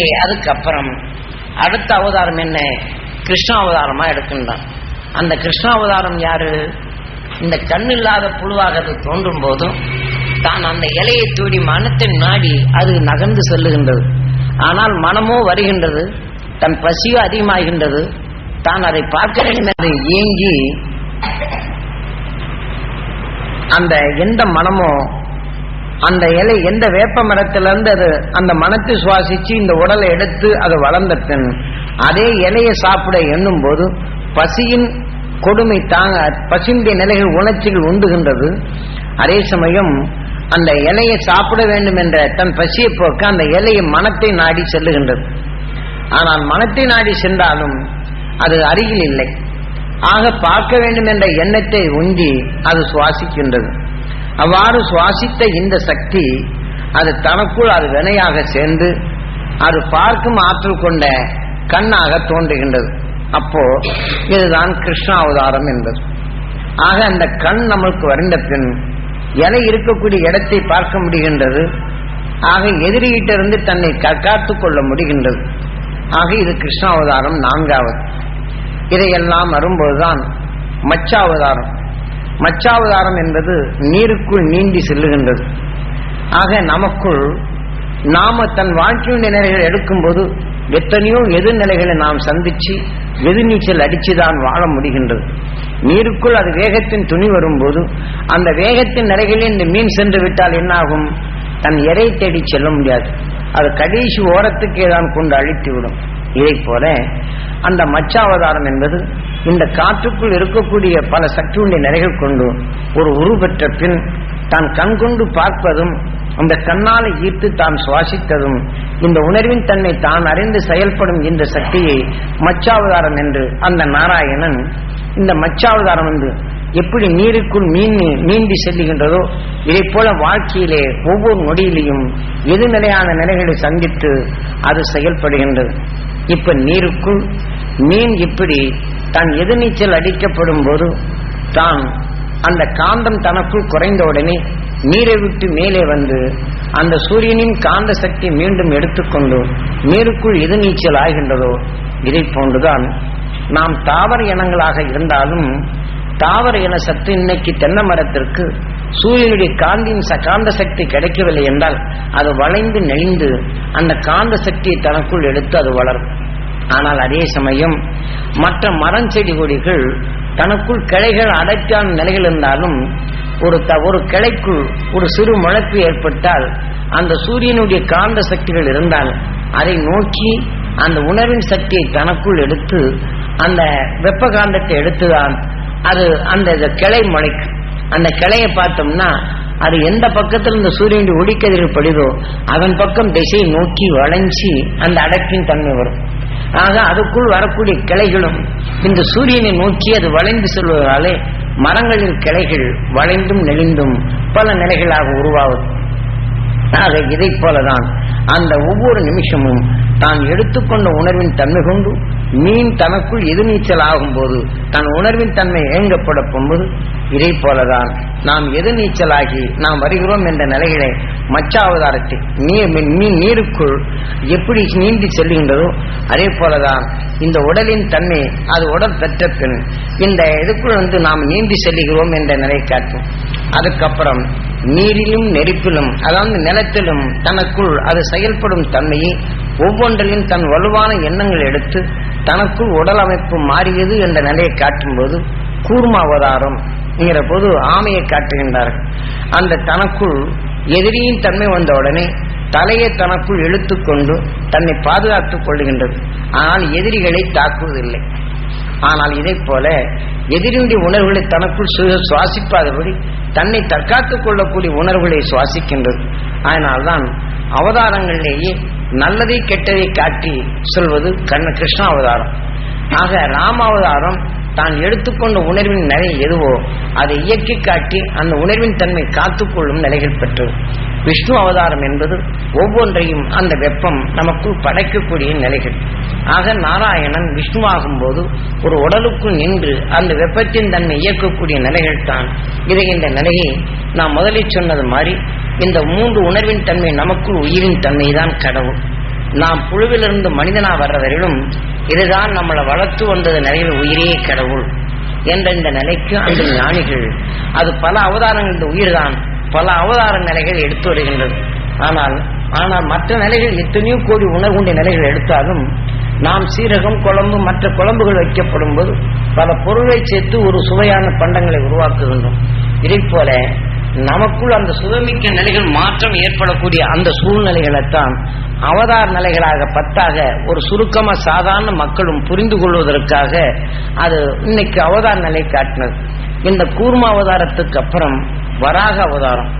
அதுக்கப்புறம் அடுத்த அவதாரம் என்ன? கிருஷ்ண அவதாரமா எடுக்கின்றான். அந்த கிருஷ்ண அவதாரம் யாரு? இந்த கண் இல்லாத புழுவாக அது தோன்றும் போதும் தான் அந்த இலையை தூடி மனத்தை நாடி அது நகர்ந்து செல்லுகின்றது. ஆனால் மனமோ வருகின்றது தன் பசியோ அதிகமாகின்றது தான் அதை பார்க்க வேண்டும் ஏங்கி அந்த எந்த மனமோ அந்த இலை எந்த வேப்ப மரத்திலிருந்து அது அந்த மனத்தை சுவாசிச்சு இந்த உடலை எடுத்து அது வளர்ந்த பின் அதே இலையை சாப்பிட எண்ணும் போது பசியின் கொடுமை தாங்க பசிந்த நிலைகள் உணர்ச்சிகள் உண்டுகின்றது. அதே சமயம் அந்த இலையை சாப்பிட வேண்டும் என்ற தன் பசியை போக்க அந்த இலையை மனத்தை நாடி செல்லுகின்றது. ஆனால் மனத்தை நாடி சென்றாலும் அது அருகில் இல்லை. ஆக பார்க்க வேண்டும் என்ற எண்ணத்தை உந்தி அது சுவாசிக்கின்றது. அவ்வாறு சுவாசித்த இந்த சக்தி அது தனக்குள் அது வினையாக சேர்ந்து அது பார்க்கும் ஆற்றல் கொண்ட கண்ணாக தோன்றுகின்றது. அப்போ இதுதான் கிருஷ்ண அவதாரம் என்பது. ஆக அந்த கண் நம்மளுக்கு வருந்த பின் இலை இருக்கக்கூடிய இடத்தை பார்க்க முடிகின்றது. ஆக எதிரிகிட்டிருந்து தன்னை காத்துக் கொள்ள முடிகின்றது. ஆக இது கிருஷ்ண அவதாரம் நான்காவது. இதையெல்லாம் வரும்போதுதான் மச்சாவதாரம். மச்சாவதாரம் என்பது நீருக்குள் நீந்தி செல்லுகின்றது. ஆக நமக்குள் நாம தன் வாழ்க்கையுடைய நிலைகள் எடுக்கும்போது எத்தனையோ எதிர்நிலைகளை நாம் சந்திச்சு எதிர்நீச்சல் அடிச்சுதான் வாழ முடிகின்றது. நீருக்குள் அது வேகத்தின் துணி வரும்போது அந்த வேகத்தின் நிலைகளில் இந்த மீன் சென்று விட்டால் என்னாகும்? தன் எரை தேடி செல்ல முடியாது. அது கடைசி ஓரத்துக்கே தான் கொண்டு அழித்து விடும். இதை போல அந்த மச்சாவதாரம் என்பது இந்த காற்றுக்குள் இருக்கக்கூடிய பல சக்தியுடைய நிறைகள் கொண்டு ஒரு உரு பெற்ற பின் தான் கண்கொண்டு பார்ப்பதும் அந்த கண்ணாலை ஈர்த்து தான் சுவாசித்ததும் இந்த உணர்வின் தன்னை தான் அறிந்து செயல்படும் இந்த சக்தியை மச்சாவதாரம் என்று அந்த நாராயணன் இந்த மச்சாவதாரம் என்று எப்படி நீருக்குள் மீன் நீந்தி செல்லுகின்றதோ இதை போல வாழ்க்கையிலே ஒவ்வொரு நொடியிலையும் எதிர்நிலையான நிலைகளை சந்தித்து அது செயல்படுகின்றது. இப்ப நீருக்குள் மீன் இப்படி தான் எதிர்நீச்சல் அடிக்கப்படும் போது தான் அந்த காந்தம் தனக்குள் குறைந்த உடனே நீரை விட்டு மேலே வந்து அந்த சூரியனின் காந்த சக்தி மீண்டும் எடுத்துக்கொண்டு நீருக்குள் எதிர்நீச்சல் ஆகின்றதோ இதை போன்றுதான் நாம் தாவர இனங்களாக இருந்தாலும் தாவர இன சத்து இன்னைக்கு தென்னை மரத்திற்கு சூரியனுடைய காந்தியின் காந்த சக்தி கிடைக்கவில்லை என்றால் அது வளைந்து நெளிந்து அந்த காந்த சக்தியை தனக்குள் எடுத்து அது வளரும். ஆனால் அதே சமயம் மற்ற மரம் செடி கொடிகள் தனக்குள் கிளைகள் அடைக்கான நிலைகள் இருந்தாலும் ஒரு த ஒரு கிளைக்குள் ஒரு சிறு முளைப்பு ஏற்பட்டால் அந்த சூரியனுடைய காந்த சக்திகள் இருந்தால் அதை நோக்கி அந்த உணர்வின் சக்தியை தனக்குள் எடுத்து அந்த வெப்ப காந்தத்தை எடுத்துதான் அது அந்த கிளை முளைக்கும் அந்த கிளையை பார்த்தோம்னா அது எந்த பக்கத்தில் இந்த சூரியனுடைய ஒளிக்கதிர்கள் படுதோ அதன் பக்கம் திசையை நோக்கி வளைஞ்சி அந்த அடக்கின் தன்மை வரும். ஆக அதுக்குள் வரக்கூடிய கிளைகளும் இந்த சூரியனை நோக்கி அது வளைந்து செல்வதாலே மரங்களின் கிளைகள் வளைந்தும் நெளிந்தும் பல நிலைகளாக உருவாகும். ஆக இதை போலதான் அந்த ஒவ்வொரு நிமிஷமும் தான் எடுத்துக்கொண்ட உணர்வின் தன்மை கொண்டு மீன் தனக்குள் எதிர்நீச்சல் ஆகும் போது தன் உணர்வின் தன்மை ஏங்கப்பட போகும்போது இதை போலதான் நாம் எதிர்நீச்சலாகி நாம் வருகிறோம் என்ற நிலைகளை மச்ச அவதாரத்தை நீர் நீருக்குள் எப்படி நீந்தி செல்கின்றதோ அதே போலதான் இந்த உடலின் தன்மை அது உடல் பெற்ற பின் இந்த இதுக்குள் வந்து நாம் நீந்தி செல்கிறோம் என்ற நிலை காட்டும். அதுக்கப்புறம் நீரிலும் நெருப்பிலும் அதாவது நிலத்திலும் தனக்குள் அது செயல்படும் தன்மையை ஒவ்வொன்றிலும் தன் வலுவான எண்ணங்கள் எடுத்து தனக்குள் உடல் அமைப்பு மாறியது என்ற நிலையை காட்டும்போது கூர்ம அவதாரம் என்கிற போது ஆமையை காட்டுகின்றார்கள். அந்த தனக்குள் எதிரியின் தன்மை வந்த உடனே தலையை தனக்குள் இழுத்துக்கொண்டு தன்னை பாதுகாத்துக் கொள்ளுகின்றது. ஆனால் எதிரிகளை தாக்குவதில்லை. ஆனால் இதை போல எதிரியுடைய உணர்வுகளை தனக்குள் சுவாசிப்பாதபடி தன்னை தற்காத்துக் கொள்ளக்கூடிய உணர்வுகளை சுவாசிக்கின்றது. அதனால்தான் அவதாரங்களிலேயே நல்லதை கெட்டதை காட்டி சொல்வது கண்ண கிருஷ்ண அவதாரம். ஆக ராம அவதாரம் தான் எடுத்துக்கொண்ட உணர்வின் நிலை எதுவோ அதை இயக்கி காட்டி அந்த உணர்வின் தன்மை காத்துக்கொள்ளும் நிலைகள் பெற்றது. விஷ்ணு அவதாரம் என்பது ஒவ்வொன்றையும் அந்த வெப்பம் நமக்குள் படைக்கக்கூடிய நிலைகள். ஆக நாராயணன் விஷ்ணுவாகும் போது ஒரு உடலுக்குள் நின்று அந்த வெப்பத்தின் தன்மை இயக்கக்கூடிய நிலைகள் தான் இதை இந்த நிலையை நான் முதலில் சொன்னது மாதிரி இந்த மூன்று உணர்வின் தன்மை நமக்குள் உயிரின் தன்மை தான் கடவுள். நாம் புழுவிலிருந்து மனிதனா வர்ற வரையிலும் இதுதான் நம்மளை வளர்த்து வந்தது நிலையில் உயிரே கடவுள் என்ற இந்த நிலைக்கு அந்த ஞானிகள் அது பல அவதாரங்கள் இந்த உயிர் தான் பல அவதார நிலைகள் எடுத்து வருகின்றது. ஆனால் ஆனால் மற்ற நிலைகள் எத்தனையோ கோடி உணர்வுண்ட நிலைகள் எடுத்தாலும் நாம் சீரகம் குழம்பு மற்ற குழம்புகள் வைக்கப்படும் போது பல பொருளை சேர்த்து ஒரு சுவையான பண்டங்களை உருவாக்குகின்றோம். இதை போல நமக்குள் அந்த சுதமிக்க நிலைகள் மாற்றம் ஏற்படக்கூடிய அந்த சூழ்நிலைகளைத்தான் அவதார நிலைகளாக பத்தாக ஒரு சுருக்கமா சாதாரண மக்களும் புரிந்து கொள்வதற்காக அது இன்னைக்கு அவதார நிலை காட்டினது. இந்த கூர்ம அவதாரத்துக்கு அப்புறம் வராக அவதாரம்.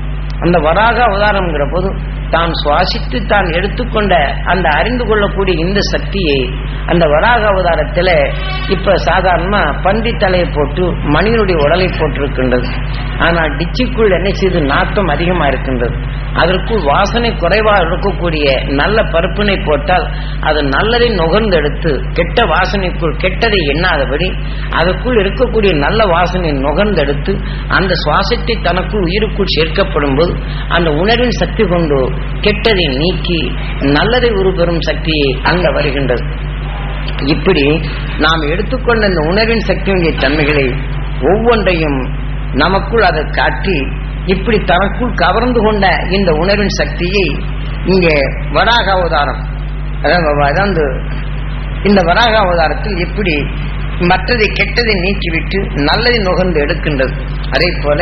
அந்த வராக அவதாரம்ங்கிற போது தான் சுவாசித்து தான் எடுத்துக்கொண்ட அந்த அறிந்து கொள்ளக்கூடிய இந்த சக்தியை அந்த வராக அவதாரத்தில் இப்ப சாதாரணமா பன்றி தலையை போட்டு மனிதனுடைய உடலை போட்டிருக்கின்றது. ஆனால் டிச்சிக்குள் என்ன செய்து? நாத்தம் அதிகமா இருக்கின்றது. அதற்குள் வாசனை குறைவாக இருக்கக்கூடிய நல்ல பருப்பினை போட்டால் அது நல்லதை நுகர்ந்தெடுத்து கெட்ட வாசனைக்குள் கெட்டதை எண்ணாதபடி அதற்குள் இருக்கக்கூடிய நல்ல வாசனை நுகர்ந்தெடுத்து அந்த சுவாசத்தை தனக்குள் உயிருக்குள் சேர்க்கப்படும் போது அந்த உணர்வின் சக்தி கொண்டு கெட்டதை நீக்கி நல்லதை உருபெறும் சக்தியை அங்க வருகின்றது. இப்படி நாம் எடுத்துக்கொண்ட இந்த உணர்வின் சக்தியுடைய தன்மைகளை ஒவ்வொன்றையும் நமக்குள் அதை காட்டி இப்படி தனக்குள் கவர்ந்து கொண்ட இந்த உணர்வின் சக்தியை இங்கே வராக அவதாரம். அதாவது இந்த வராக அவதாரத்தில் எப்படி மற்றதை கெட்டதை நீக்கிவிட்டு நல்லதை நுகர்ந்து எடுக்கின்றது. அதே போல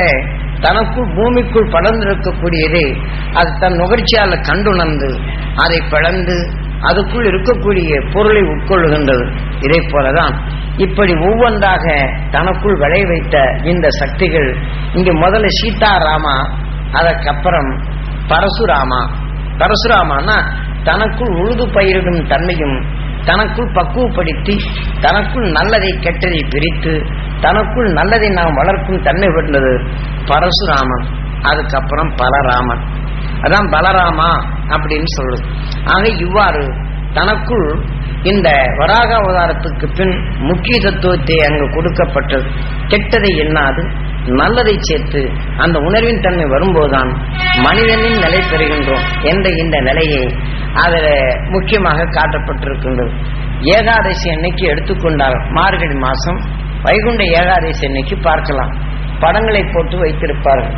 தனக்குள் பூமிக்குள் படர்ந்திருக்கக்கூடியதை அது தன் நுகர்ச்சியால கண்டுணர்ந்து அதை பிளந்து அதுக்குள் இருக்கக்கூடிய பொருளை உட்கொள்கின்றது இதை போலதான் இப்படி ஒவ்வொன்றாக தனக்குள் விளைய வைத்த இந்த சக்திகள் இங்கு முதல்ல சீதாராமா அதற்கப்புறம் பரசுராமா. பரசுராமானா தனக்குள் உழுது பயிரிடும் தன்மையும் தனக்குள் பக்குவப்படுத்தி தனக்குள் நல்லதை கெட்டதை பிரித்து தனக்குள் நல்லதை நாம் வளர்க்கும் தன்மை பெற்றது பரசுராமன். அதுக்கப்புறம் பலராமன். அதான் பலராமா அப்படின்னு சொல்லுது ஆக இவ்வாறு தனக்குள் இந்த வராக அவதாரத்துக்கு பின் முக்கிய தத்துவத்தை அங்கு கொடுக்கப்பட்டது. கெட்டதை எண்ணாது நல்லதை சேர்த்து அந்த உணர்வின் தன்மை வரும்போதுதான் மனிதனின் நிலை பெறுகின்றோம் என்ற இந்த நிலையை அதில் முக்கியமாக காட்டப்பட்டிருக்கின்றது. ஏகாதசி அன்னைக்கு எடுத்துக்கொண்டால் மார்கழி மாதம் வைகுண்ட ஏகாதசி அன்னைக்கு பார்க்கலாம். படங்களை போட்டு வைத்திருப்பார்கள்.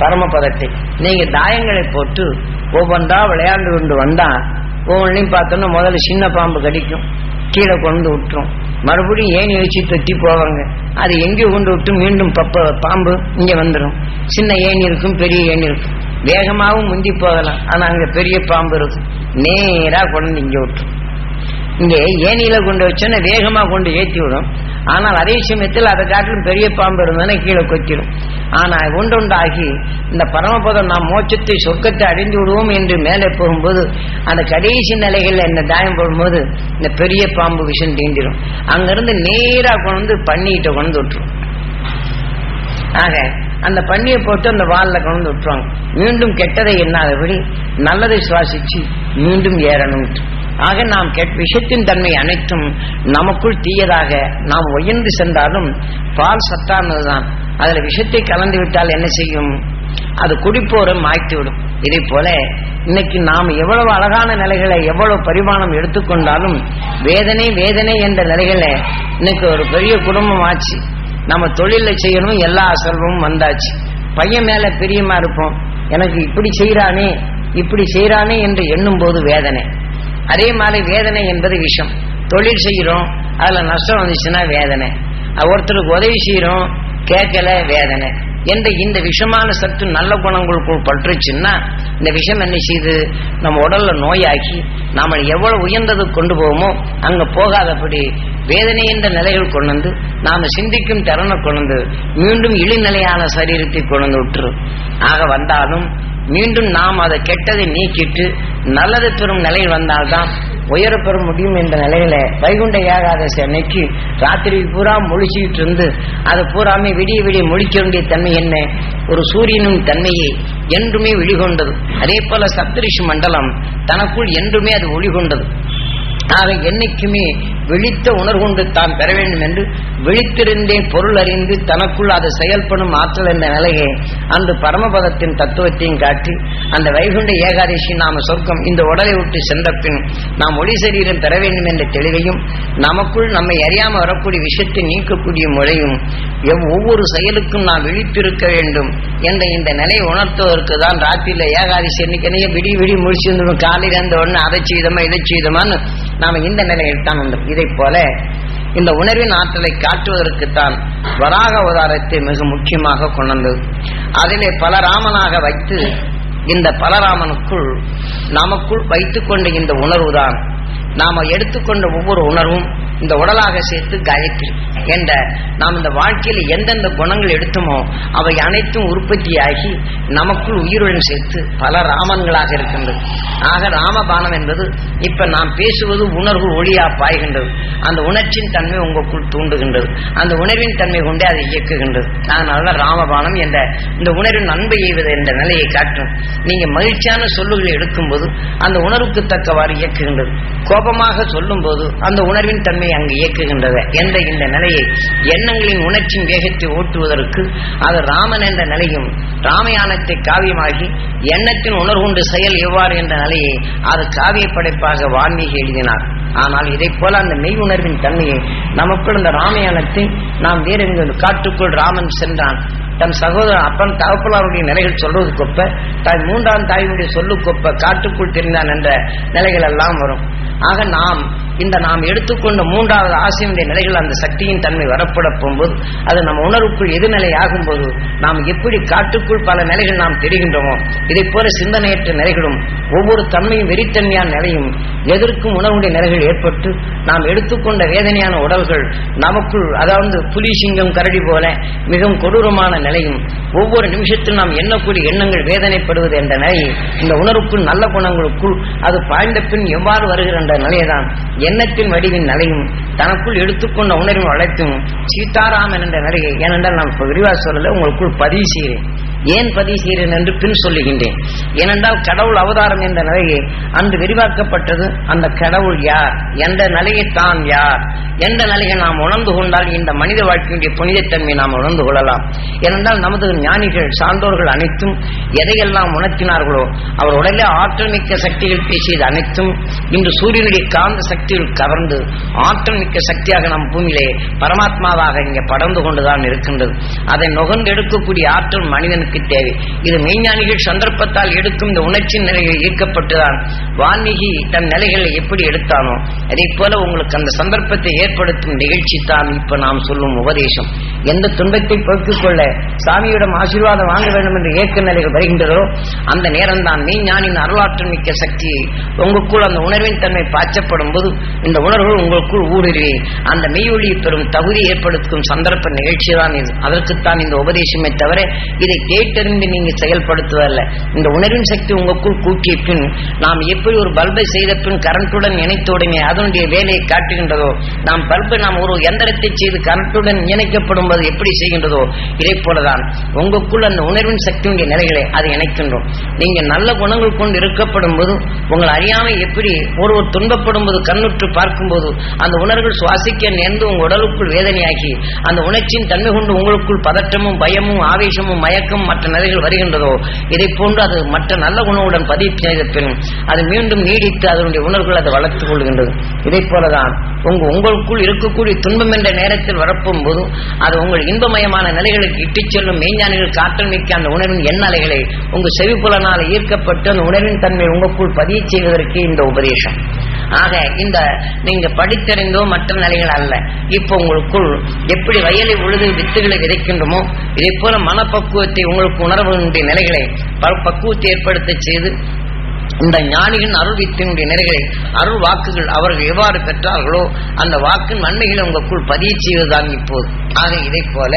பரமபதத்தை. நீங்க தாயங்களை போட்டு ஒவ்வொன்றா விளையாண்டு கொண்டு வந்தா ஒவ்வொன்றையும் பார்த்தோன்னா முதல்ல சின்ன பாம்பு கடிக்கும். கீழே கொண்டு விட்டுரும். மறுபடியும் ஏணி வச்சு தொட்டி போவாங்க. அது எங்கேயோ கொண்டு விட்டு மீண்டும் பப்ப பாம்பு இங்கே வந்துடும் சின்ன ஏணி இருக்கும் பெரிய ஏணி இருக்கும். வேகமாகவும் முந்தி போகலாம். ஆனால் அங்கே பெரிய பாம்பு இருக்கும். நேராக கொண்டு இங்கே விட்டுரும். இங்கே ஏனியில் கொண்டு வச்சோன்னா வேகமாக கொண்டு ஏற்றி விடும். ஆனால் அதே சமயத்தில் அதை காட்டிலும் பெரிய பாம்பு இருந்ததுன்னா கீழே கொத்திடும் ஆனால் உண்டுண்டாகி இந்த பரமபதம் நாம் மோட்சத்தை சொர்க்கத்தை அடைந்து விடுவோம் என்று மேலே போகும்போது அந்த கடைசி நிலைகளில் என்ன தாயம் போடும்போது இந்த பெரிய பாம்பு விஷம் தீண்டிடும் அங்கிருந்து நேராக கொண்டு வந்து பண்ணிக்கிட்ட கொண்டு விட்டுரும். ஆக அந்த பண்ணியை போட்டு அந்த வாலில் கொண்டு விட்டுருவாங்க. மீண்டும் கெட்டதை எண்ணாதபடி நல்லதை சுவாசிச்சு மீண்டும் ஏறணும். ஆக நாம் விஷத்தின் தன்மை அனைத்தும் நமக்குள் தீயதாக நாம் உயர்ந்து சென்றாலும் பால் சத்தானதுதான். அதுல விஷத்தை கலந்து விட்டால் என்ன செய்யும்? அது குடிப்போரும் மாய்த்துவிடும். இதை போல இன்னைக்கு நாம் எவ்வளவு அழகான நிலைகளை எவ்வளவு பரிமாணம் எடுத்துக்கொண்டாலும் வேதனை வேதனை என்ற நிலைகளை இன்னைக்கு ஒரு பெரிய குடும்பம் ஆச்சு. நம்ம தொழில செய்யணும் எல்லா செல்வமும் வந்தாச்சு. பையன் மேல பிரியமா இருப்போம். எனக்கு இப்படி செய்யறானே இப்படி செய்யறானே என்று எண்ணும் போது வேதனை. அதே மாதிரி வேதனை என்பது விஷம். தொழில் செய்யறோம் அதுல நஷ்டம் வந்துச்சுன்னா வேதனை. ஒருத்தருக்கு உதவி செய்யறோம் கேட்கல வேதனை. என்ற இந்த விஷமான சத்து நல்ல குணங்களுக்குள் பற்றுச்சுன்னா இந்த விஷம் என்ன செய்யுது நம்ம உடல்ல நோயாக்கி நாம எவ்வளவு உயர்ந்தது கொண்டு போவோமோ அங்க போகாதபடி வேதனை என்ற நிலைகள் கொண்டு வந்து நாம சிந்திக்கும் திறனை கொண்டு மீண்டும் இழிநிலையான சரீரத்தை கொண்டு வந்து விட்டுரும் ஆக வந்தாலும் மீண்டும் நாம் அதை கெட்டதை நீக்கிட்டு நல்லது பெறும் நிலை வந்தால்தான் உயர பெற முடியும் என்ற நிலையில வைகுண்ட ஏகாதசி அன்னைக்கு ராத்திரி பூரா முழிச்சுக்கிட்டு இருந்து அது பூராமே விடிய விடிய முழிக்க வேண்டிய தன்மை என்ன? ஒரு சூரியனின் தன்மையை என்றுமே வெளிகொண்டது அதே போல சப்தரிஷி மண்டலம் தனக்குள் என்றுமே அது ஒளிகொண்டது. ஆக என்னைக்குமே விழித்த உணர்வுண்டு தான் பெற வேண்டும் என்று விழித்திருந்தே பொருள் அறிந்து தனக்குள் அதை செயல்படும் ஆற்றல் என்ற நிலையை அந்த பரமபதத்தின் தத்துவத்தையும் காட்டி அந்த வைகுண்ட ஏகாதசி நாம சொர்க்கம் இந்த உடலை விட்டு சென்ற பின் நாம் ஒளி சரீரம் பெற வேண்டும் என்ற தெளிவையும் நமக்குள் நம்மை அறியாம வரக்கூடிய விஷயத்தை நீக்கக்கூடிய முறையும் ஒவ்வொரு செயலுக்கும் நாம் விழித்திருக்க வேண்டும் என்ற இந்த நிலையை உணர்த்துவதற்கு தான் ராத்திரியில ஏகாதசி அன்னைக்கு விடி விடி முடிச்சிருந்தோம் காலையில இருந்த உடனே அதை செய்தோமா இதை செய்தோமான்னு நாம இந்த நிலையில் தான் உண்டு. இதை போல இந்த உணர்வின் ஆற்றலை காட்டுவதற்குத்தான் வராக அவதாரத்தை மிக முக்கியமாக கொண்டது. அதிலே பல ராமனாக வைத்து இந்த பலராமனுக்குள் நமக்குள் வைத்துக்கொண்ட இந்த உணர்வுதான். நாம எடுத்துக்கொண்ட ஒவ்வொரு உணர்வும் இந்த உடலாக சேர்த்து காயத்ரி என்ற நாம் இந்த வாழ்க்கையில் எந்தெந்த குணங்கள் எடுத்தோமோ அவை அனைத்தும் உற்பத்தியாகி நமக்குள் உயிருடன் சேர்த்து பல ராமன்களாக இருக்கின்றது. ஆக ராமபானம் என்பது இப்ப நாம் பேசுவது உணர்வு ஒளியா பாய்கின்றது. அந்த உணர்ச்சியின் தன்மை உங்களுக்குள் தூண்டுகின்றது. அந்த உணர்வின் தன்மை கொண்டே அதை இயக்குகின்றது. அதனால ராமபானம் என்ற இந்த உணர்வின் அன்பை எய்வது என்ற நிலையை காட்டும். நீங்க மகிழ்ச்சியான சொல்லுகளை எடுக்கும்போது அந்த உணர்வுக்கு தக்கவாறு இயக்குகின்றது. கோபமாக சொல்லும்போது அந்த உணர்வின் தன்மை அங்கு இயக்குகின்றது என்ற இந்த நிலையை எண்ணங்களின் உணர்ச்சியின் வேகத்தை ஓட்டுவதற்கு அது ராமன் என்ற நிலையும் ராமயானத்தை காவியமாகி எண்ணத்தின் உணர்வுண்டு செயல் எவ்வாறு என்ற நிலையை அது காவிய படைப்பாக வான்மீகி எழுதினார். ஆனால் இதை போல அந்த மெய் உணர்வின் தன்மையை நமக்குள் இந்த ராமயானத்தை நாம் வேறு காட்டுக்குள் ராமன் சென்றான். தன் சகோதரன் அப்பன் தகப்பலாருடைய நிலைகள் சொல்றதுக்கொப்ப தாய் மூன்றாம் தாயினுடைய சொல்லுக்கொப்ப காட்டுக்குள் தெரிந்தான் என்ற நிலைகள் எல்லாம் வரும். ஆக நாம் இந்த நாம் எடுத்துக்கொண்ட மூன்றாவது ஆசையினுடைய நிலைகள் அந்த சக்தியின் தன்மை வரப்பட போகும்போது அது நம்ம உணர்வுக்குள் எதிர்நிலை ஆகும்போது நாம் எப்படி காட்டுக்குள் பல நிலைகள் நாம் தெரிகின்றோமோ இதை போல சிந்தனையற்ற நிலைகளும் ஒவ்வொரு தன்மையும் வெறித்தன்மையான நிலையும் எதிர்க்கும் உணர்வுடைய நிலைகள் ஏற்பட்டு நாம் எடுத்துக்கொண்ட வேதனையான உடல்கள் நமக்குள் அதாவது புலி சிங்கம் கரடி போல மிகவும் கொடூரமான நிலையும் ஒவ்வொரு நிமிஷத்தில் நாம் எண்ணக்கூடிய எண்ணங்கள் வேதனைப்படுவது என்ற நிலையை இந்த உணர்வுக்குள் நல்ல குணங்களுக்குள் அது பாய்ந்த பின் எவ்வாறு வருகிற என்ற நிலையைதான் எண்ணத்தின் வடிவின் நிலையும் தனக்குள் எடுத்துக்கொண்ட உணர்வின் வளர்த்தும் சீதாராமன் என்ற நிலையை ஏனென்றால் நான் விரிவா விரிவாக சொல்லல உங்களுக்குள் பதிவு செய்கிறேன். ஏன் பதிவு செய்கிறேன் என்று பின் சொல்லுகின்றேன். ஏனென்றால் கடவுள் அவதாரம் என்ற நிலையை அன்று விரிவாக்கப்பட்டது அந்த கடவுள் யார்? எந்த நிலையை தான் யார்? எந்த நிலையை நாம் உணர்ந்து கொண்டால் இந்த மனித வாழ்க்கையுடைய புனிதத்தன்மை நாம் உணர்ந்து கொள்ளலாம். ஏனென்றால் நமது ஞானிகள் சான்றோர்கள் அனைத்தும் எதையெல்லாம் உணர்த்தினார்களோ அவர் உடலே ஆற்றல் மிக்க சக்திகள் பேசியது அனைத்தும் இன்று சூரியனுடைய காந்த சக்திகள் கவர்ந்து ஆற்றல் மிக்க சக்தியாக நம் பூமியிலே பரமாத்மாவாக இங்கே படர்ந்து கொண்டுதான் இருக்கின்றது. அதை நுகர்ந்து எடுக்கக்கூடிய ஆற்றல் மனிதனுக்கு தேவை. இது மெய்ஞானிகள் சந்தர்ப்பத்தால் எடுக்கும் இந்த உணர்ச்சி நிலையில் ஈர்க்கப்பட்டுதான். வால்மீகி தன் நிலைகளை எப்படி எடுத்தானோ அதே போல உங்களுக்கு அந்த சந்தர்ப்பத்தை ஏற்படுத்தும் நிகழ்ச்சி தான் இப்ப நாம் சொல்லும் உபதேசம். எந்த துன்பத்தை பொறுத்துக் கொள்ள சாமியிடம் ஆசீர்வாதம் வாங்க வேண்டும் என்று ஏக்க நிலைகள் வருகின்றதோ அந்த நேரம் தான் மெய்ஞானின் அருளாற்றல் மிக்க சக்தியை உங்களுக்குள் அந்த உணர்வின் தன்மை பாய்ச்சப்படும் போது இந்த உணர்வுகள் உங்களுக்குள் ஊடுருவி அந்த மெய்யொழியை பெறும் தகுதி ஏற்படுத்தும் சந்தர்ப்ப நிகழ்ச்சி தான் இது. அதற்குத்தான் இந்த உபதேசமே தவிர இதை கேட்டறிந்து நீங்க செயல்படுத்துவதல்ல. இந்த உணர்வின் சக்தி உங்களுக்குள் கூட்டிய பின் நாம் எப்படி ஒரு பல்பை செய்த பின் கரண்ட்டுடன் இணைத்த உடனே அதனுடைய வேலையை காட்டுகின்றதோ நாம் பல்பை நாம் ஒரு எந்திரத்தை செய்து கரண்ட்டுடன் இணைக்கப்படும் போது எப்படி செய்கின்றதோ இதை போலதான் உங்களுக்குள் அந்த உணர்வின் சக்தியுடைய நிலைகளை அதை இணைக்கின்றோம். நீங்க நல்ல குணங்கள் கொண்டு இருக்கப்படும் போது உங்கள் அறியாமை எப்படி ஒருவர் துன்பப்படும் போது கண்ணுற்று பார்க்கும்போது அந்த உணர்வுகள் சுவாசிக்க நேர்ந்து உங்க உடலுக்குள் வேதனையாக்கி அந்த உணர்ச்சியின் தன்மை கொண்டு உங்களுக்குள் பதற்றமும் பயமும் ஆவேசமும் மயக்கம் மற்ற நிலைகள் வருகின்றதோ இதை போன்று அது மற்ற நல்ல உணவுடன் பதிவு செய்த பின் அது மீண்டும் நீடித்து அதனுடைய உணர்வுகள் அதை வளர்த்துக் கொள்கின்றது. இதை போலதான் உங்க உங்களுக்குள் இருக்கக்கூடிய துன்பம் என்ற நேரத்தில் வரப்பும் போது அது உங்கள் இன்பமயமான நிலைகளுக்கு இட்டுச் செல்லும் மெய்ஞானிகள் காற்றல் மிக்க அந்த உணர்வின் எண்ண அலைகளை உங்க செவிப்புலனால் ஈர்க்கப்பட்டு அந்த உணர்வின் தன்மை உங்களுக்குள் பதிய செய்வதற்கு இந்த உபதேசம். ஆக இந்த நீங்க படித்தறிந்தோ மற்ற நிலைகள் அல்ல. இப்போ உங்களுக்குள் எப்படி வயலை உழுது வித்துகளை விதைக்கின்றமோ இதே போல மனப்பக்குவத்தை உங்களுக்கு உணர்வுடைய நிலைகளை பக்குவத்தை ஏற்படுத்த செய்து இந்த ஞானியின் அருள் வித்தினுடைய நிலைகளை அருள் வாக்குகள் அவர்கள் எவ்வாறு பெற்றார்களோ அந்த வாக்கின் நன்மைகளை உங்களுக்குள் பதிய செய்வதுதான் இப்போது. ஆக இதை போல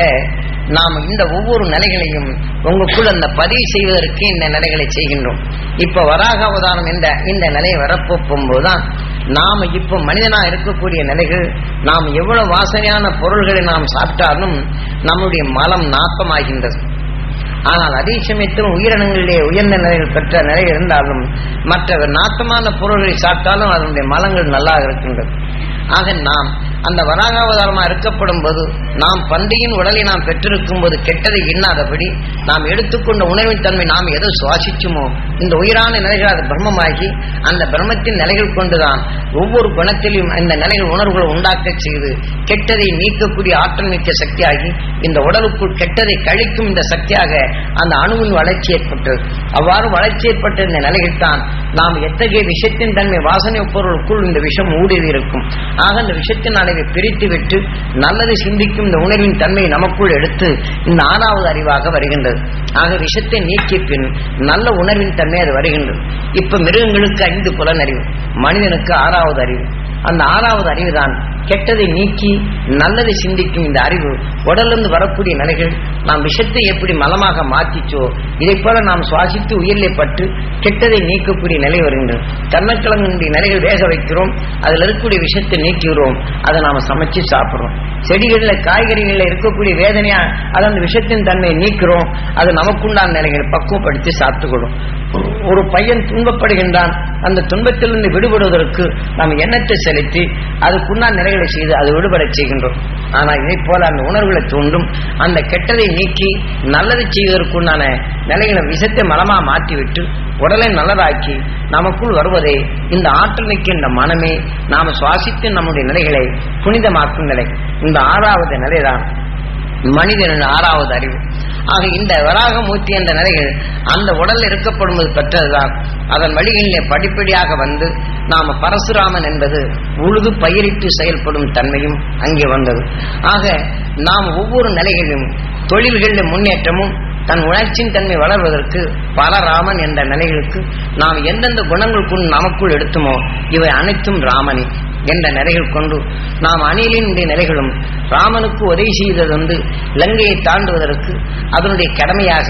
நாம் இந்த ஒவ்வொரு நிலைகளையும் உங்களுக்குள் அந்த பதிவு செய்வதற்கு இந்த நிலைகளை செய்கின்றோம். இப்ப வராக அவதானம் என்ற இந்த நிலையை வரப்போகும்போதுதான் நாம் இப்ப மனிதனாக இருக்கக்கூடிய நிலைகள் நாம் எவ்வளவு வாசனையான பொருள்களை நாம் சாப்பிட்டாலும் நம்முடைய மலம் நாப்பமாகின்றது ஆனால் அதே சமயத்தில் உயிரினங்களிலே உயர்ந்த நிலையில் பெற்ற நிலை இருந்தாலும் மற்ற நாத்தமான பொருள்களை சாப்பிட்டாலும் அதனுடைய மலங்கள் நல்லா இருக்கின்றது. ஆக நாம் அந்த வராகாவதாரமா இருக்கப்படும் போது நாம் பன்றியின் உடலை நாம் பெற்றிருக்கும் போது கெட்டதை எண்ணாதபடி நாம் எடுத்துக்கொண்ட உணர்வின் தன்மை நாம் எதை சுவாசிச்சுமோ இந்த உயிரான நிலைகள் அது பிரம்மமாகி அந்த பிரம்மத்தின் நிலைகள் கொண்டுதான் ஒவ்வொரு குணத்திலும் இந்த நிலைகள் உணர்வுகளை உண்டாக்க செய்து கெட்டதை நீக்கக்கூடிய ஆற்றல் மிக்க சக்தியாகி இந்த உடலுக்குள் கெட்டதை கழிக்கும் இந்த சக்தியாக அந்த அணுவின் வளர்ச்சி ஏற்பட்டது. அவ்வாறு வளர்ச்சி ஏற்பட்ட இந்த நிலையில் தான் நாம் எத்தகைய விஷத்தின் தன்மை வாசனை பொருளுக்குள் இந்த விஷம் ஊடுருவி இருக்கும். ஆக அந்த விஷத்தின் அறிவை பிரித்து விட்டு நல்லது சிந்திக்கும் இந்த உணர்வின் தன்மை நமக்குள் எடுத்து இந்த ஆறாவது அறிவாக வருகின்றது. ஆக விஷத்தை நீக்கிய பின் நல்ல உணர்வின் தன்மை அது வருகின்றது. இப்ப மிருகங்களுக்கு ஐந்து புலனறிவு மனிதனுக்கு ஆறாவது அறிவு. அந்த ஆறாவது அறிவு தான் கெட்டதை நீக்கி நல்லதை சிந்திக்கும் இந்த அறிவு உடலிருந்து வரக்கூடிய நிலைகள் நாம் விஷத்தை எப்படி மலமாக மாற்றிச்சோ இதை போல நாம் சுவாசித்து உயிரிலே பட்டு கெட்டதை நீக்கக்கூடிய நிலை வருகின்றது கர்ணக்கிழங்குடைய நிலைகள் வேக வைக்கிறோம் அதில் இருக்கக்கூடிய விஷத்தை நீக்கிறோம் அதை நாம் சமைச்சு சாப்பிடுறோம். செடிகளில் காய்கறிகளில் இருக்கக்கூடிய வேதனையா அது அந்த விஷத்தின் தன்மையை நீக்கிறோம் அது நமக்குண்டான நிலைகளை பக்குவப்படுத்தி சாப்பிட்டுக்கொள்ளும். ஒரு பையன் துன்பப்படுகின்றான் அந்த துன்பத்திலிருந்து விடுபடுவதற்கு நாம் எண்ணத்தை செலுத்தி அதுக்குண்டான நிலைகள் செய்து அது விடுபட செய்கின்றோம். ஆனால் இதை போல அந்த உணர்வுகளை தூண்டும் அந்த கெட்டதை நீக்கி நல்லது செய்வதற்குண்டான நிலைகளை விஷத்தை மலமா மாற்றிவிட்டு உடலை நல்லதாக்கி நமக்குள் வருவதே இந்த ஆற்றல் நிற்கின்ற இந்த மனமே. நாம் சுவாசித்து நம்முடைய நிலைகளை புனிதமாக்கும் நிலை. இந்த ஆறாவது நிலைதான் மனிதனின் ஆறாவது அறிவு. ஆக இந்த வராகமூர்த்தி என்ற நிலைகள் அந்த உடல் இருக்கப்படும் பெற்றதுதான். அதன் வழிகளிலே படிப்படியாக வந்து நாம பரசுராமன் என்பது உழுது பயிரிட்டு செயல்படும் தன்மையும் அங்கே வந்தது. ஆக நாம் ஒவ்வொரு நிலைகளிலும் தொழில்களில் முன்னேற்றமும் தன் உணர்ச்சியின் தன்மை வளர்வதற்கு பலராமன் என்ற நிலைகளுக்கு நாம் எந்தெந்த குணங்களுக்குள் நமக்குள் எடுத்துமோ இவை அனைத்தும் ராமனே. என்ற நிலைகள் கொண்டு நாம் அணிலினுடைய நிலைகளும் ராமனுக்கு உதவி செய்தது வந்து இலங்கையை தாண்டுவதற்கு அதனுடைய கடமையாக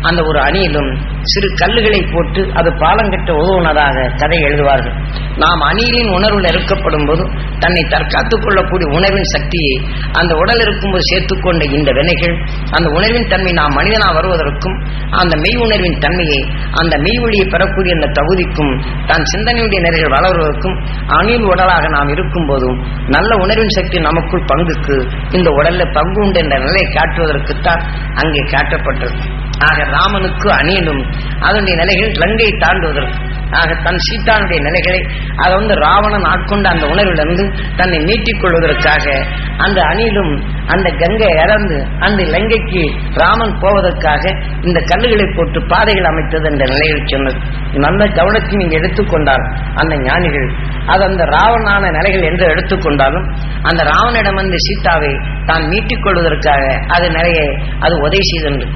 அந்த ஒரு அணியிலும் சிறு கல்லுகளை போட்டு அது பாலங்கட்ட உதவுனதாக கதை எழுதுவார்கள். நாம் அணியிலின் உணர்வில் நெருக்கப்படும் போது தன்னை தற்காத்துக் கொள்ளக்கூடிய உணர்வின் சக்தியை அந்த உடல் இருக்கும்போது சேர்த்துக்கொண்ட இந்த வினைகள் அந்த உணர்வின் தன்மை நாம் மனிதனா வருவதற்கும் அந்த மெய் உணர்வின் தன்மையை அந்த மெய் ஒளியை பெறக்கூடிய அந்த தகுதிக்கும் தன் சிந்தனையுடைய நிலைகள் வளர்வதற்கும் அணில் உடலாக நாம் இருக்கும் போதும் நல்ல உணர்வின் சக்தி நமக்குள் பங்குக்கு இந்த உடல்ல பங்கு உண்டு என்ற நிலையை காட்டுவதற்குத்தான் அங்கே காட்டப்பட்டது ஆக ராமனுக்கு அணியனும் அதனுடைய நிலைகள் லங்கை தாண்டுவதற்கு ஆக தன் சீத்தானுடைய நிலைகளை அதை வந்து ராவணன் ஆட்கொண்ட அந்த உணர்விலிருந்து தன்னை நீட்டிக் கொள்வதற்காக அந்த அணிலும் அந்த கங்கை இறந்து அந்த இலங்கைக்கு ராமன் போவதற்காக இந்த கல்லுகளை போட்டு பாதைகள் அமைத்தது என்ற நிலையில் சொன்னது. நல்ல கவனத்தை நீங்க எடுத்துக்கொண்டால் அந்த ஞானிகள். அது அந்த ராவணான நிலைகள் என்று எடுத்துக்கொண்டாலும் அந்த ராவனிடம் வந்து சீதாவை தான் மீட்டிக் கொள்வதற்காக அது நிலையை அது உதவி செய்தன்று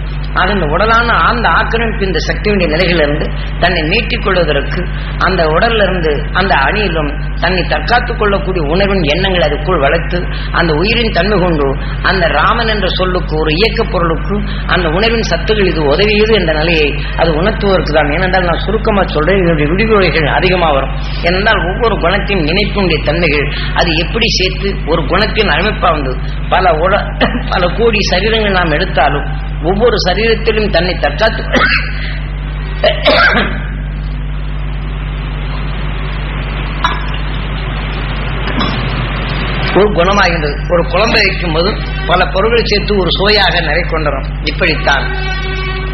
ஆக இந்த உடலான ஆழ்ந்த ஆக்கிரமிப்பு இந்த சக்தியுடைய நிலைகளிலிருந்து தன்னை நீட்டிக் கொள்வதற்கு அந்த உடலிலிருந்து அந்த அணியிலும் தன்னை தற்காத்துக் கொள்ளக்கூடிய உணர்வின் எண்ணங்களை அதுக்குள் வளர்த்து அந்த உயிரின் தன்மை கொண்டு அந்த ராமன் என்ற சொல்லுக்கு ஒரு இயக்க பொருளுக்கு அந்த உணர்வின் சத்துகள் இது உதவியது என்ற நிலையை அது உணர்த்துவதற்கு தான். ஏனென்றால் நான் சுருக்கமாக சொல்றேன் இதனுடைய விடுமுறைகள் அதிகமாக வரும். ஏனென்றால் ஒவ்வொரு குணத்தின் நினைப்புடைய தன்மைகள் அது எப்படி சேர்த்து ஒரு குணத்தின் அமைப்பாக வந்து பல உட பல கோடி சரீரங்கள் நாம் எடுத்தாலும் ஒவ்வொரு சரீரத்திலும் தன்னை தற்காத்து ஒரு குணமாகின்றது. ஒரு குழம்பை வைக்கும் போது பல பொருட்களை சேர்த்து ஒரு சுவையாக நிறை கொண்டோம் இப்படித்தான்.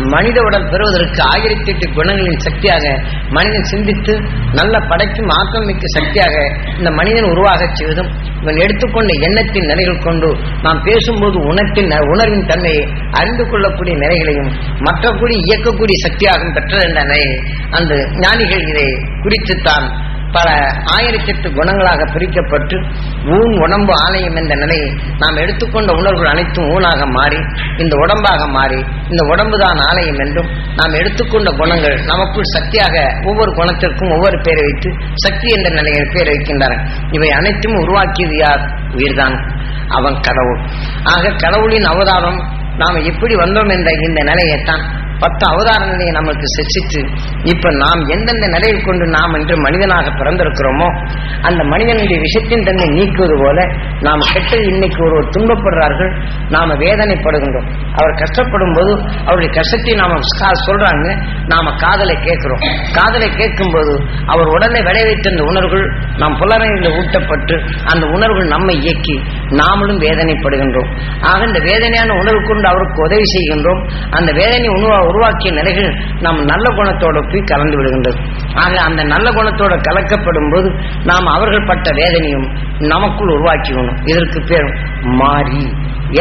மனித உடல் பெறுவதற்கு ஆயிரத்தி எட்டு குணங்களின் சக்தியாக மனிதன் சிந்தித்து நல்ல படைக்கும் ஆக்கம் மிக்க சக்தியாக இந்த மனிதன் உருவாகச் செய்வதும் இவன் எடுத்துக்கொண்ட எண்ணத்தின் நிலைகள் கொண்டு நாம் பேசும்போது உணர்த்தின் உணர்வின் தன்மையை அறிந்து கொள்ளக்கூடிய நிலைகளையும் மற்றக்கூடிய இயக்கக்கூடிய சக்தியாகவும் பெற்றது என்ற நிலையை அந்த ஞானிகள் இதை குறித்துத்தான் பல ஆயிரத்தெட்டு குணங்களாக பிரிக்கப்பட்டு ஊன் உடம்பு ஆலயம் என்ற நிலையை நாம் எடுத்துக்கொண்ட உணர்வுகள் அனைத்தும் ஊனாக மாறி இந்த உடம்பாக மாறி இந்த உடம்பு தான் ஆலயம் என்றும் நாம் எடுத்துக்கொண்ட குணங்கள் நமக்குள் சக்தியாக ஒவ்வொரு குணத்திற்கும் ஒவ்வொரு பேரை வைத்து சக்தி என்ற நிலையில் பேர் வைக்கின்றனர் இவை அனைத்தும் உருவாக்கியது யார்? உயிர்தான். அவன் கடவுள். ஆக கடவுளின் அவதாரம் நாம் எப்படி வந்தோம் என்ற இந்த நிலையைத்தான் பத்து அவதார நமக்கு சிச்சிட்டு இப்ப நாம் எந்தெந்த நிலையில் கொண்டு நாம் என்று மனிதனாக பிறந்திருக்கிறோமோ அந்த மனிதனுடைய விஷயத்தின் தன்னை நீக்குவது போல நாம் கெட்டது இன்னைக்கு ஒருவர் துன்பப்படுறார்கள் நாம வேதனைப்படுகின்றோம். அவர் கஷ்டப்படும் போது அவருடைய கஷ்டத்தை நாம கா- சொல்றாங்க நாம காதலை கேட்கிறோம். காதலை கேட்கும் போது அவர் உடலை விளைவித்த அந்த உணர்வுகள் நாம் புலனையில் ஊட்டப்பட்டு அந்த உணர்வுகள் நம்மை இயக்கி நாமளும் வேதனைப்படுகின்றோம். ஆக இந்த வேதனையான உணர்வு கொண்டு அவருக்கு உதவி செய்கின்றோம். அந்த வேதனை உணவாக உருவாக்கிய நிலைகள் நாம் நல்ல குணத்தோட போய் கலந்து விடுகின்றது. ஆக அந்த நல்ல குணத்தோட கலக்கப்படும் போது நாம் அவர்கள் பட்ட வேதனையும் நமக்குள் உருவாக்கிக்கணும் இதற்கு பேர் மாறி.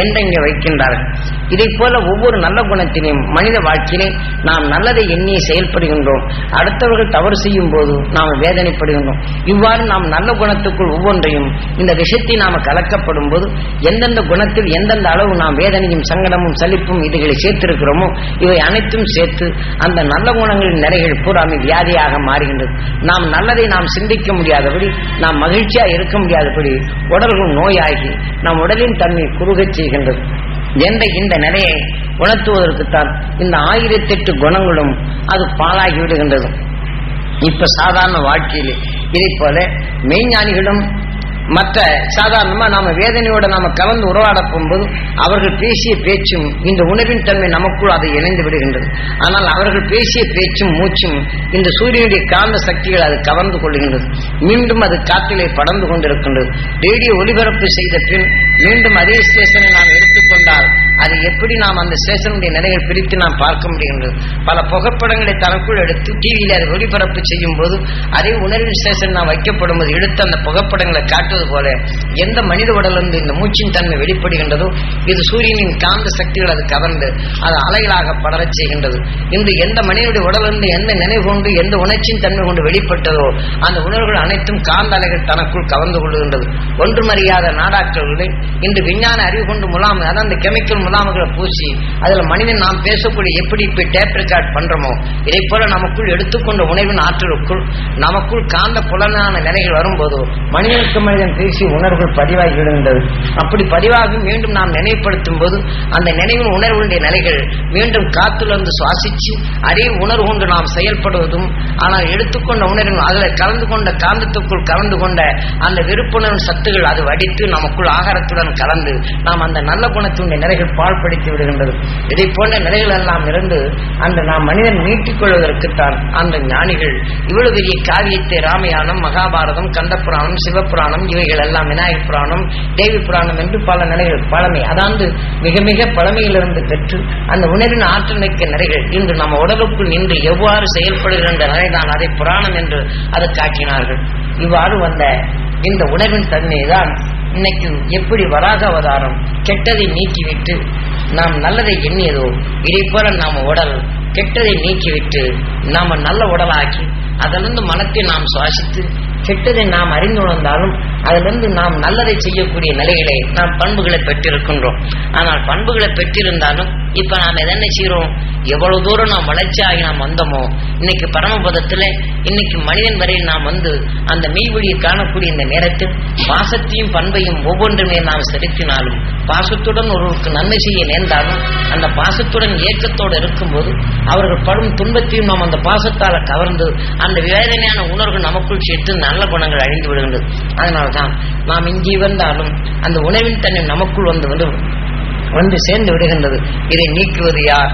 என்றெங்க வைக்கின்றார்கள்? இதை போல ஒவ்வொரு நல்ல குணத்தினையும் மனித வாழ்க்கையிலே நாம் நல்லதை எண்ணி செயல்படுகின்றோம். அடுத்தவர்கள் தவறு செய்யும் போது நாம் வேதனைப்படுகின்றோம். இவ்வாறு நாம் நல்ல குணத்துக்குள் ஒவ்வொன்றையும் இந்த விஷயத்தை நாம் கலக்கப்படும் போது எந்தெந்த குணத்தில் எந்தெந்த அளவு நாம் வேதனையும் சங்கடமும் சலிப்பும் இதுகளை சேர்த்திருக்கிறோமோ இவை அனைத்தும் சேர்த்து அந்த நல்ல குணங்களின் நிறைகள் பூராமை வியாதியாக மாறுகின்றது. நாம் நல்லதை நாம் சிந்திக்க முடியாதபடி நாம் மகிழ்ச்சியாக இருக்க முடியாதபடி உடல்கள் நோயாகி நம் உடலின் தன்மை குறுகச் செய்கின்றது. என்ற இந்த நிலையை உணர்த்துவதற்குத்தான் இந்த ஆயிரத்தெட்டு குணங்களும் அது பாலாகி விடுகின்றது. இப்ப சாதாரண வாழ்க்கையிலே இதை போல மெய்ஞானிகளும் மற்ற சாதாரணமா நாம வேதனையோட நாம கலந்து உறவாட போகும்போது அவர்கள் பேசிய பேச்சும் இந்த உணவின் தன்மை நமக்குள் அதை இணைந்து விடுகின்றது. ஆனால் அவர்கள் பேசிய பேச்சும் மூச்சும் இந்த சூரியனுடைய காந்த சக்திகள் அது கவர்ந்து கொள்கின்றது. மீண்டும் அது காற்றிலே படர்ந்து கொண்டிருக்கின்றது. ரேடியோ ஒலிபரப்பு செய்த பின் மீண்டும் அதே ஸ்டேஷனை நாம் எடுத்துக்கொண்டால் அது எப்படி நாம் அந்த ஸ்டேஷனுடைய நிலையை பிரித்து நாம் பார்க்க முடிகின்றது பல புகைப்படங்களை தனக்குள் எடுத்து டிவியில் அதை ஒளிபரப்பு செய்யும் போது அதே உணர்வின் ஸ்டேஷன் நாம் வைக்கப்படும் போது எடுத்து அந்த புகைப்படங்களை காட்டுவது போல எந்த மனித உடலிருந்து இந்த மூச்சின் தன்மை வெளிப்படுகின்றதோ இது சூரியனின் காந்த சக்திகள் அது கவர்ந்து அது அலைகளாக படரச் செய்கின்றது. இந்த எந்த மனிதனுடைய உடலிருந்து எந்த நினைவு கொண்டு எந்த உணர்ச்சியின் தன்மை கொண்டு வெளிப்பட்டதோ அந்த உணர்வுகள் அனைத்தும் காந்த அலைகள் தனக்குள் கவர்ந்து கொள்கின்றது ஒன்றுமறியாத நாடாக்களை இன்று விஞ்ஞான அறிவு கொண்டு முலாம் அதான் அந்த கெமிக்கல் முலாமுகளை பூசி அதுல மனிதன் நாம் பேசக்கூடிய எப்படி இப்ப டேப் ரெக்கார்ட் பண்றோமோ இதை போல நமக்குள் எடுத்துக்கொண்ட உணர்வின் ஆற்றலுக்குள் நமக்குள் காந்த புலனான நிலைகள் வரும்போது மனிதனுக்கு மனிதன் பேசி உணர்வுகள் பதிவாகி விடுகின்றது அப்படி பதிவாகி மீண்டும் நாம் நினைவுபடுத்தும் போது அந்த நினைவின் உணர்வுடைய நிலைகள் மீண்டும் காத்துலர்ந்து சுவாசிச்சு அதே உணர்வு கொண்டு நாம் செயல்படுவதும் ஆனால் எடுத்துக்கொண்ட உணர்வின் அதில் கலந்து கொண்ட காந்தத்துக்குள் கலந்து கொண்ட அந்த விருப்புணர்வு சத்துகள் அது வடித்து நமக்குள் ஆகாரத்துடன் கலந்து நாம் அந்த நல்ல குணத்தினுடைய நிலைகள் பாழ்படுத்தி விடுகின்றது. இதை போன்ற நிலைகள் எல்லாம் இருந்து அந்த நாம் மனிதன் மீட்டுக் கொள்வதற்குத்தான் அந்த ஞானிகள் இவ்வளவு பெரிய காவியத்தை ராமயானம் மகாபாரதம் கந்தபுராணம் சிவபுராணம் இவைகள் எல்லாம் விநாயகர் புராணம் தேவி புராணம் என்று பல நிலைகள் பழமை. அதாவது மிக மிக பழமையிலிருந்து பெற்று அந்த உணர்வின் ஆற்றல் மிக்க நிலைகள் இன்று நம்ம உடலுக்குள் நின்று எவ்வாறு செயல்படுகின்ற நிலைதான் அதை புராணம் என்று அதை காட்டினார்கள். இவ்வாறு வந்த இந்த உணர்வின் தன்மைதான் இன்னைக்கு எப்படி வராக அவதாரம் கெட்டதை நீக்கிவிட்டு நாம் நல்லதை எண்ணியதோ இதை போல நாம உடல் கெட்டதை நீக்கிவிட்டு நாம நல்ல உடலாக்கி அதிலிருந்து மனத்தை நாம் சுவாசித்து கெட்டதை நாம் அறிந்து உணர்ந்தாலும் அதிலிருந்து நாம் நல்லதை செய்யக்கூடிய நிலைகளை நாம் பண்புகளை பெற்றிருக்கின்றோம். ஆனால் பண்புகளை பெற்றிருந்தாலும் இப்ப நாம் என்ன செய்யறோம் எவ்வளவு தூரம் நாம் வளர்ச்சி ஆகி நாம் வந்தோமோ? இன்னைக்கு பரமபதத்துல இன்னைக்கு மனிதன் வரையில் நாம் வந்து அந்த மெய்வழியை காணக்கூடிய இந்த நேரத்தில் பாசத்தையும் பண்பையும் ஒவ்வொன்றுமே நாம் செலுத்தினாலும் பாசத்துடன் ஒருவருக்கு நன்மை செய்ய நேர்ந்தாலும் அந்த பாசத்துடன் ஏக்கத்தோடு இருக்கும்போது அவர்கள் படும் துன்பத்தையும் நாம் அந்த பாசத்தால கவர்ந்து அந்த வேதனையான உணர்வு நமக்குள் சேர்த்து நல்ல குணங்கள் அழிந்து விடுகின்றது. அதனால்தான் நாம் இங்கே வந்தாலும் அந்த உணவின் தன்னை நமக்குள் வந்து வந்து வந்து சேர்ந்து விடுகின்றது. இதை நீக்குவது யார்?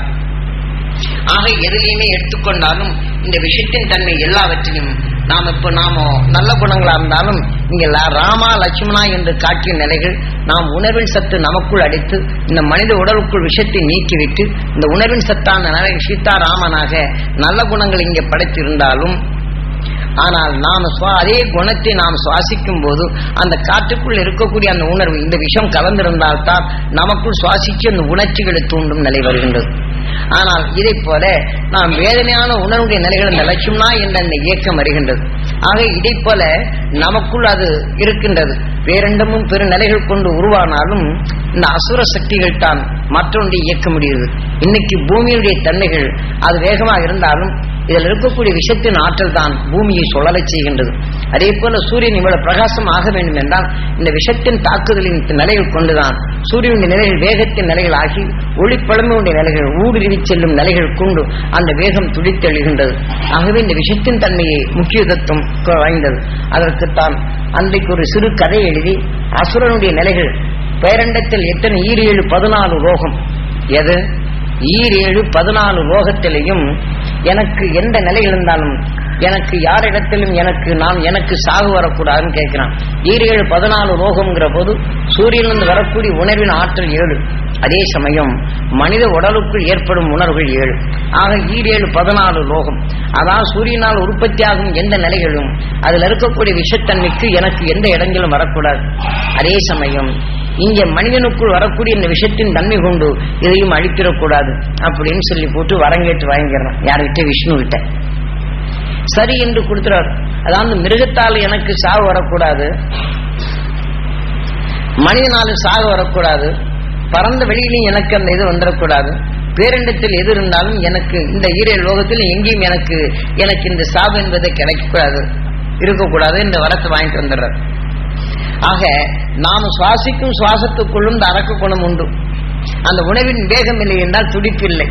ஆக எதிலையுமே எடுத்துக்கொண்டாலும் இந்த விஷயத்தின் தன்மை எல்லாவற்றிலும் நாம் இப்ப நாம நல்ல குணங்களா இருந்தாலும் இங்க ராமா லட்சுமணா என்று காட்டிய நிலைகள் நாம் உணர்வின் சத்து நமக்குள் அடித்து இந்த மனித உடலுக்குள் விஷயத்தை நீக்கிவிட்டு இந்த உணர்வின் சத்தான நிலை சீதா ராமனாக நல்ல குணங்கள் இங்கே படைத்திருந்தாலும் ஆனால் நாம் சுவா- அதே குணத்தை நாம் சுவாசிக்கும் போது அந்த காற்றுக்குள் இருக்கக்கூடிய அந்த உணர்வு இந்த விஷம் கலந்திருந்தால்தான் நமக்குள் சுவாசிச்சு அந்த உணர்ச்சிகளை தூண்டும் நிலை வருகின்றது. ஆனால் இதை போல நாம் வேதனையான உணர்வுடைய நிலைகள் இந்த லட்சுமணா என்ற அந்த இயக்கம் வருகின்றது ஆக இதை போல நமக்குள் அது இருக்கின்றது. வேறெண்டமும் பெரு நிலைகள் கொண்டு உருவானாலும் இந்த அசுர சக்திகள் தான் மற்றொன்றை இயக்க முடியுது இன்னைக்கு பூமியுடைய தன்மைகள் அது வேகமாக இருந்தாலும் இதில் இருக்கக்கூடிய விஷத்தின் ஆற்றல் தான் பூமியை சுழலை செய்கின்றது. அதே போல சூரியன் இவ்வளவு பிரகாசம் ஆக வேண்டும் என்றால் இந்த விஷத்தின் தாக்குதலின் நிலைகள் கொண்டுதான் சூரியனுடைய நிலைகள் வேகத்தின் நிலைகள் ஆகி ஒளிப்பழமையுடைய நிலைகள் ஊடுருவி செல்லும் நிலைகள் கொண்டு அந்த வேகம் துடித்தெழுகின்றது. ஆகவே இந்த விஷத்தின் தன்மையை முக்கியத்துவம் வாய்ந்தது. அதற்குத்தான் அன்றைக்கு ஒரு சிறு கதை எழுதி அசுரனுடைய நிலைகள் பேரண்டத்தில் எத்தனை ஈரேழு பதினாலு ரோகம்? எது? ஈரேழு பதினாலு ரோகத்திலையும் எனக்கு எந்த நிலை இருந்தாலும் எனக்கு யாரிடத்திலும் எனக்கு நான் எனக்கு சாகு வரக்கூடாதுன்னு கேட்கிறான். ஈரேழு பதினாலு ரோகம்ங்கிற போது சூரியனிலிருந்து வரக்கூடிய உணர்வின் ஆற்றல் ஏழு அதே சமயம் மனித உடலுக்குள் ஏற்படும் உணர்வுகள் ஏழு. ஆக ஈரேழு பதினாலு லோகம். அதான் சூரியனால் உற்பத்தியாகும் எந்த நிலைகளும் அதில் இருக்கக்கூடிய விஷத்தன்மைக்கு எனக்கு எந்த இடங்களும் வரக்கூடாது. அதே சமயம் இங்கே மனிதனுக்குள் வரக்கூடிய இந்த விஷத்தின் தன்மை கொண்டு இதையும் அழிப்பிடக்கூடாது அப்படின்னு சொல்லி போட்டு வரங்கேட்டு வாங்கிடுறேன். யார்கிட்ட விஷ்ணு கிட்ட சரி என்று கொடுத்துறார். அதாவது மிருகத்தால் எனக்கு சாவு வரக்கூடாது. மனிதனாலும் சாகு வரக்கூடாது. பறந்த வெளியிலையும் எனக்கு அந்த இது வந்துடக்கூடாது பேரண்டத்தில் எது இருந்தாலும் எனக்கு இந்த ஈரேழு லோகத்தில் எங்கேயும் எனக்கு எனக்கு இந்த சாபம் என்பது கிடைக்கக்கூடாது இருக்கக்கூடாது இந்த வரத்தை வாங்கிட்டு வந்துடுறார். ஆக நாம் சுவாசிக்கும் சுவாசத்துக்குள்ளும் இந்த அரக்க குணம் உண்டு. அந்த உணவின் வேகம் இல்லை என்றால் துடிப்பில்லை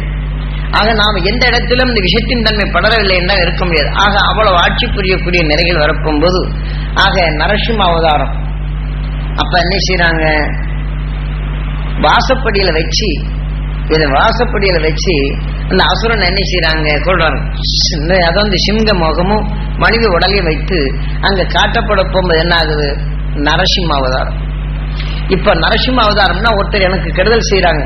ஆக நாம் எந்த இடத்திலும் இந்த விஷயத்தின் தன்மை படரவில்லை என்றால் இருக்க முடியாது. ஆக அவ்வளவு ஆட்சி புரியக்கூடிய நிலைகள் வரப்போகும்போது ஆக நரசிம்ம அவதாரம். அப்ப என்ன செய்யறாங்க வாசப்படியில வச்சு இதை வாசப்படியில வச்சு அந்த அசுரன் என்ன செய்யறாங்க சொல்றாங்க அதாவது சிங்க முகமும் மனித உடலையும் வைத்து அங்க காட்டப்பட போகும்போது என்ன ஆகுது? நரசிம்ம அவதாரம். இப்ப நரசிம்ம அவதாரம்னா ஒருத்தர் எனக்கு கெடுதல் செய்யறாங்க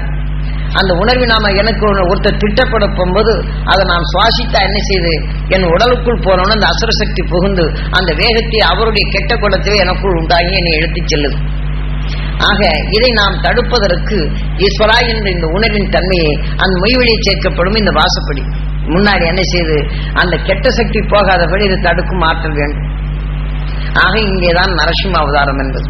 அந்த உணர்வு நாம எனக்கு ஒருத்தர் திட்டப்பட போகும்போது அதை நான் சுவாசித்தா என்ன செய்து? என் உடலுக்குள் போனோன்னு அந்த அசுர சக்தி புகுந்து அந்த வேகத்தை அவருடைய கெட்ட குணத்தையே எனக்குள் உண்டாகி என்னை எழுத்துச் செல்லுது. ஆக இதை நாம் தடுப்பதற்கு ஈஸ்வரா என்ற இந்த உணர்வின் தன்மையை அந்த மொய்வழியை சேர்க்கப்படும் இந்த வாசப்படி. முன்னாடி என்ன செய்து அந்த கெட்ட சக்தி போகாதபடி இது தடுக்கும் ஆற்றல் வேண்டும். ஆக இங்கேதான் நரசிம்ம அவதாரம் என்பது.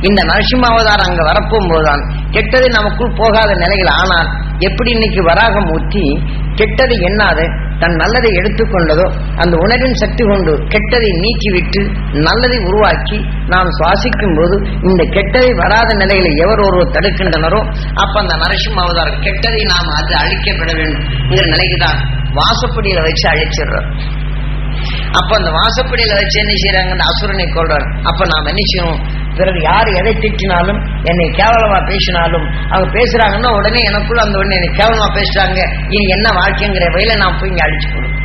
இந்த நரசிம்ம அவதாரம் அங்க வரப்போகும்போதுதான் கெட்டது நமக்குள் போகாத நிலைகள் ஆனால் எப்படி இன்னைக்கு வராகம் ஊற்றி கெட்டது என்னாது? தன் நல்லதை எடுத்துக்கொண்டதோ அந்த உணர்வின் சக்தி கொண்டு கெட்டதை நீக்கிவிட்டு நல்லதை உருவாக்கி நாம் சுவாசிக்கும் போது இந்த கெட்டதை வராத நிலையில எவர் ஒருவர் தடுக்கின்றனரோ அப்ப அந்த நரசிம்ம அவதாரம் கெட்டதை நாம் அது அழிக்கப்பட வேண்டும் நிலைக்கு தான் வாசப்படியில வச்சு அழிச்சிடுறோம். அப்ப அந்த வாசப்படியில வச்சு என்ன செய்யறாங்க அந்த அசுரனை கொள்றாங்க அப்ப நாம் என்ன செய்யணும் பிறகு யார் எதை திட்டினாலும் என்னை கேவலமா பேசினாலும் அவங்க பேசுறாங்கன்னா உடனே எனக்குள்ள அந்த உடனே என்னை கேவலமா பேசுறாங்க. இனி என்ன வாழ்க்கைங்கிற வயல நான் போய் இங்க அழிச்சு போடும்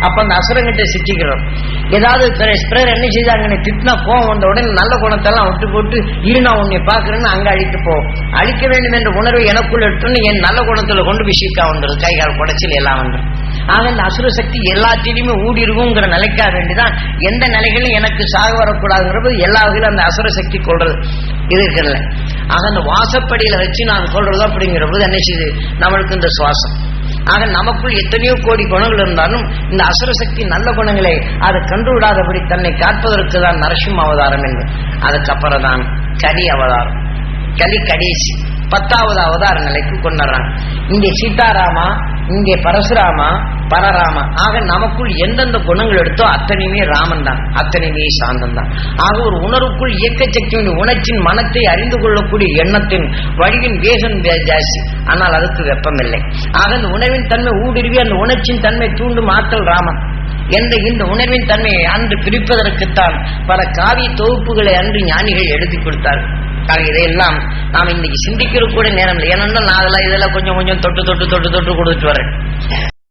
அப்ப அந்த அசுரங்கிட்ட சிக்கிக்கிறோம். ஏதாவது பிறர் என்ன செய்தாங்க திட்டினா போக வந்த உடனே நல்ல குணத்தெல்லாம் விட்டு போட்டு இரு நான் உன்னை பாக்குறேன்னு அங்க அழித்து போவோம் அழிக்க வேண்டும் என்ற உணர்வு எனக்குள்ள எடுத்துன்னு என் நல்ல குணத்துல கொண்டு விஷயக்கா வந்துடும் கைகால் குடைச்சல் எல்லாம் வந்துடும் ஆக இந்த அசுர சக்தி எல்லாத்திலையுமே ஊடி இருக்குங்கிற நிலைக்காக வேண்டிதான் எந்த நிலைகளும் எனக்கு சாக வரக்கூடாதுங்கிறது எல்லா வகையிலும் அந்த அசுர சக்தி கொள்றது. இது இருக்குல்ல. ஆக அந்த வாசப்படியில வச்சு நான் சொல்றது அப்படிங்கிற போது என்ன செய்யுது நம்மளுக்கு இந்த சுவாசம். ஆக நமக்குள் எத்தனையோ கோடி குணங்கள் இருந்தாலும் இந்த அசுர சக்தி நல்ல குணங்களை அதை கண்டு விடாதபடி தன்னை காப்பதற்கு தான் நரசிம்ம அவதாரம் என்று. அதுக்கப்புறம் தான் கலி அவதாரம். கலி கடைசி பத்தாவது அவதார நிலைக்கு கொண்டுறாங்க இங்கே சீதாராமா இங்கே பரசுராமா பரராம ஆக நமக்குள் எந்தெந்த குணங்கள் எடுத்தோ அத்தனையுமே ராமன் தான். அத்தனையுமே சாந்தம் தான். ஆக ஒரு உணர்வுக்குள் இயக்க சக்தியின் உணர்ச்சின் மனத்தை அறிந்து கொள்ளக்கூடிய எண்ணத்தின் வழியின் வேகம் ஜாஸ்தி. ஆனால் அதுக்கு வெப்பம் இல்லை ஆக அந்த உணவின் தன்மை ஊடுருவி அந்த உணர்ச்சியின் தன்மை தூண்டும் ஆற்றல் ராமன். என்ற இந்த உணர்வின் தன்மையை அன்று பிரிப்பதற்குத்தான் பல காவிய தொகுப்புகளை அன்று ஞானிகள் எழுதி கொடுத்தார்கள். இதையெல்லாம் நாம் இன்னைக்கு சிந்திக்கிற கூட நேரம் இல்லை. ஏன்னா நான் அதெல்லாம் இதெல்லாம் கொஞ்சம் கொஞ்சம் தொட்டு தொட்டு தொட்டு தொட்டு கொடுத்துட்டு வரேன்.